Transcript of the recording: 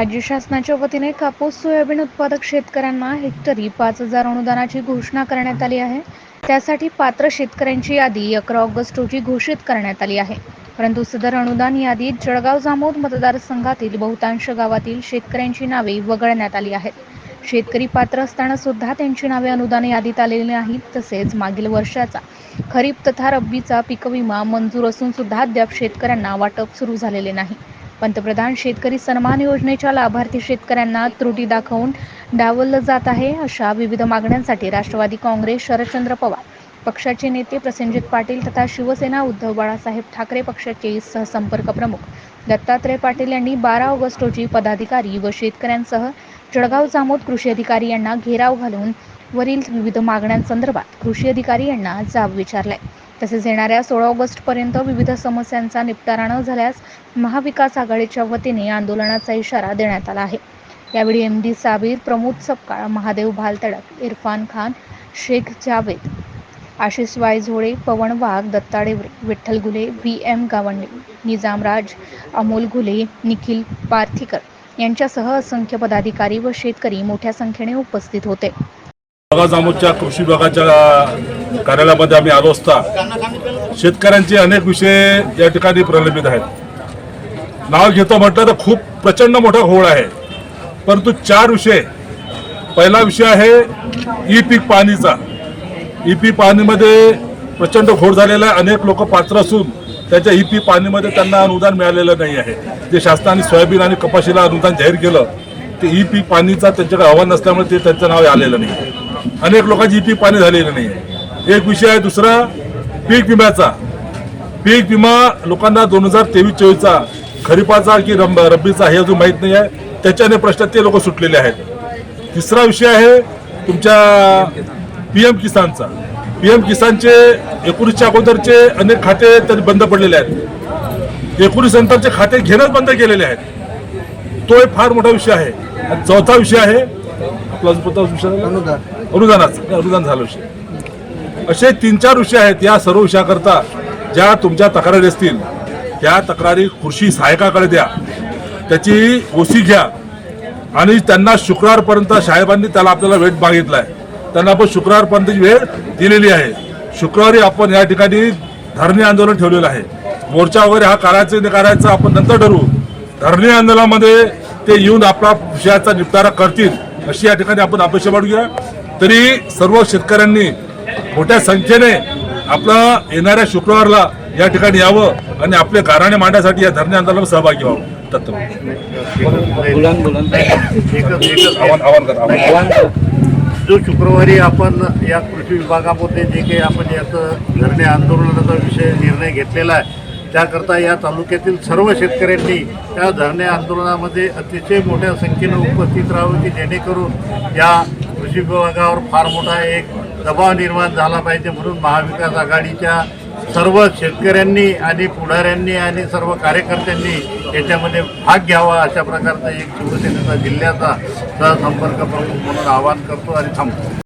राज्य शासनाच्या वतीने कापूस सोयाबीन उत्पादक शेतकऱ्यांना हेक्टरी पाच हजार अनुदानाची घोषणा करण्यात आली आहे. त्यासाठी पात्र शेतकऱ्यांची यादी अकरा ऑगस्ट रोजी घोषित करण्यात आली आहे. परंतु सदर अनुदान यादीत जळगाव जामोद मतदारसंघातील बहुतांश गावातील शेतकऱ्यांची नावे वगळण्यात आली आहेत. शेतकरी पात्र असताना सुद्धा त्यांची नावे अनुदान यादीत आलेली नाहीत तसेच मागील वर्षाचा खरीप तथा रब्बीचा पीक विमा मंजूर असून सुद्धा अद्याप शेतकऱ्यांना वाटप सुरू झालेले नाही. पंतप्रधान शेतकरी सन्मान योजनेच्या लाभार्थी शेतकऱ्यांना त्रुटी दाखवून डावललं जात आहे अशा विविध मागण्यांसाठी राष्ट्रवादी काँग्रेस शरदचंद्र पवार पक्षाचे नेते प्रसेनजित पाटील तथा शिवसेना उद्धव बाळासाहेब ठाकरे पक्षाचे सहसंपर्क प्रमुख दत्तात्रय पाटील यांनी बारा ऑगस्ट रोजी पदाधिकारी व शेतकऱ्यांसह जळगाव जामोद कृषी अधिकारी यांना घेराव घालून वरील विविध मागण्यांसंदर्भात कृषी अधिकारी यांना जाब विचारलाय. तसेच येणाऱ्या सोळा ऑगस्टपर्यंत विविध समस्यांचा निपटारा न झाल्यास महाविकास आघाडीच्या वतीने आंदोलनाचा इशारा देण्यात आला आहे. यावेळी M D Sabir Pramod Sapkal Mahadev Bhaltadak Irfan Khan Shaikh Javed Ashish Wayzole Pawan Wagh Datta Devare Vitthal Ghule V M Gawande Nizam Raj Amol Ghule Nikhil Parthikar यांच्यासह असंख्य पदाधिकारी व शेतकरी मोठ्या संख्येने उपस्थित होते. कृषी विभागाच्या कार्यालयामध्ये आम्ही आलो असता शेतकऱ्यांचे अनेक विषय या ठिकाणी प्रलंबित आहेत. नाव घेतो म्हटलं तर खूप प्रचंड मोठा घोळ आहे. परंतु चार विषय. पहिला विषय आहे ई पीक पाणीचा. ई पीक पाणीमध्ये प्रचंड घोळ झालेला आहे. अनेक लोक पात्र असून त्याच्या ई पीक पाणीमध्ये त्यांना अनुदान मिळालेलं नाही आहे. जे शासनाने सोयाबीन आणि कपाशीला अनुदान जाहीर केलं ते ई पीक पाणीचा त्यांच्याकडे अहवाल नसल्यामुळे ते त्यांचं नाव आलेलं नाही. अनेक लोकांची ई पीक पाणी झालेलं नाही. आहे एक विषय आहे दुसरा पीक विम्याचा. पीक विमा लोकांना दोन हजार तेवीस चोवीसचा खरीपाचा की रब रब्बीचा हे अजून माहीत नाही आहे. त्याच्याने प्रश्न ते लोक सुटलेले आहेत. तिसरा विषय आहे तुमच्या पी एम किसानचा. पी एम किसानचे एकोणीसच्या अगोदरचे अनेक खाते तरी बंद पडलेले आहेत. एकोणीस नंतरचे खाते घेणंच बंद केलेले आहेत. तो एक फार मोठा विषय आहे. आणि चौथा विषय आहे आपला? अनुदानाचा. अनुदान झालं विषय. असे तीन चार विषय आहेत या सर्व विषयाकरता ज्या तुमच्या तक्रारी असतील त्या तक्रारी कृषी सहायकाकडे द्या. त्याची ओसी घ्या. आणि त्यांना शुक्रवारपर्यंत साहेबांनी त्याला आपल्याला वेट आहे त्यांना आपण शुक्रवारपर्यंतची वेळ दिलेली आहे. शुक्रवारी आपण या ठिकाणी धरणे आंदोलन ठेवलेलं आहे. मोर्चा वगैरे हा करायचं करायचं आपण नंतर ठरवू. धरणे आंदोलनामध्ये ते येऊन आपला विषयाचा निपटारा करतील अशी या ठिकाणी आपण अपेक्षा बाळगूया. तरी सर्व शेतकऱ्यांनी मोठ्या संख्येने आपला येणाऱ्या शुक्रवारला या ठिकाणी यावं आणि आपले गाराणे मांडण्यासाठी या धरणे आंदोलनात सहभागी व्हावं. एकच आव्हान आव्हान करा आव्हान. जो शुक्रवारी आपण या कृषी विभागामध्ये जे काही आपण याचं धरणे आंदोलनाचा विषय निर्णय घेतलेला आहे त्याकरता या तालुक्यातील सर्व शेतकऱ्यांनी त्या धरणे आंदोलनामध्ये अतिशय मोठ्या संख्येनं उपस्थित राहावं की जेणेकरून या कृषी विभागावर फार मोठा एक दबाव निर्माण झाला पाहिजे म्हणून महाविकास आघाडीच्या सर्व शेतकऱ्यांनी आणि पुढाऱ्यांनी आणि सर्व कार्यकर्त्यांनी याच्यामध्ये भाग घ्यावा अशा प्रकारचा एक शिवसेनेचा जिल्ह्याचा सहसंपर्क प्रमुख म्हणून आवाहन करतो आणि थांबतो.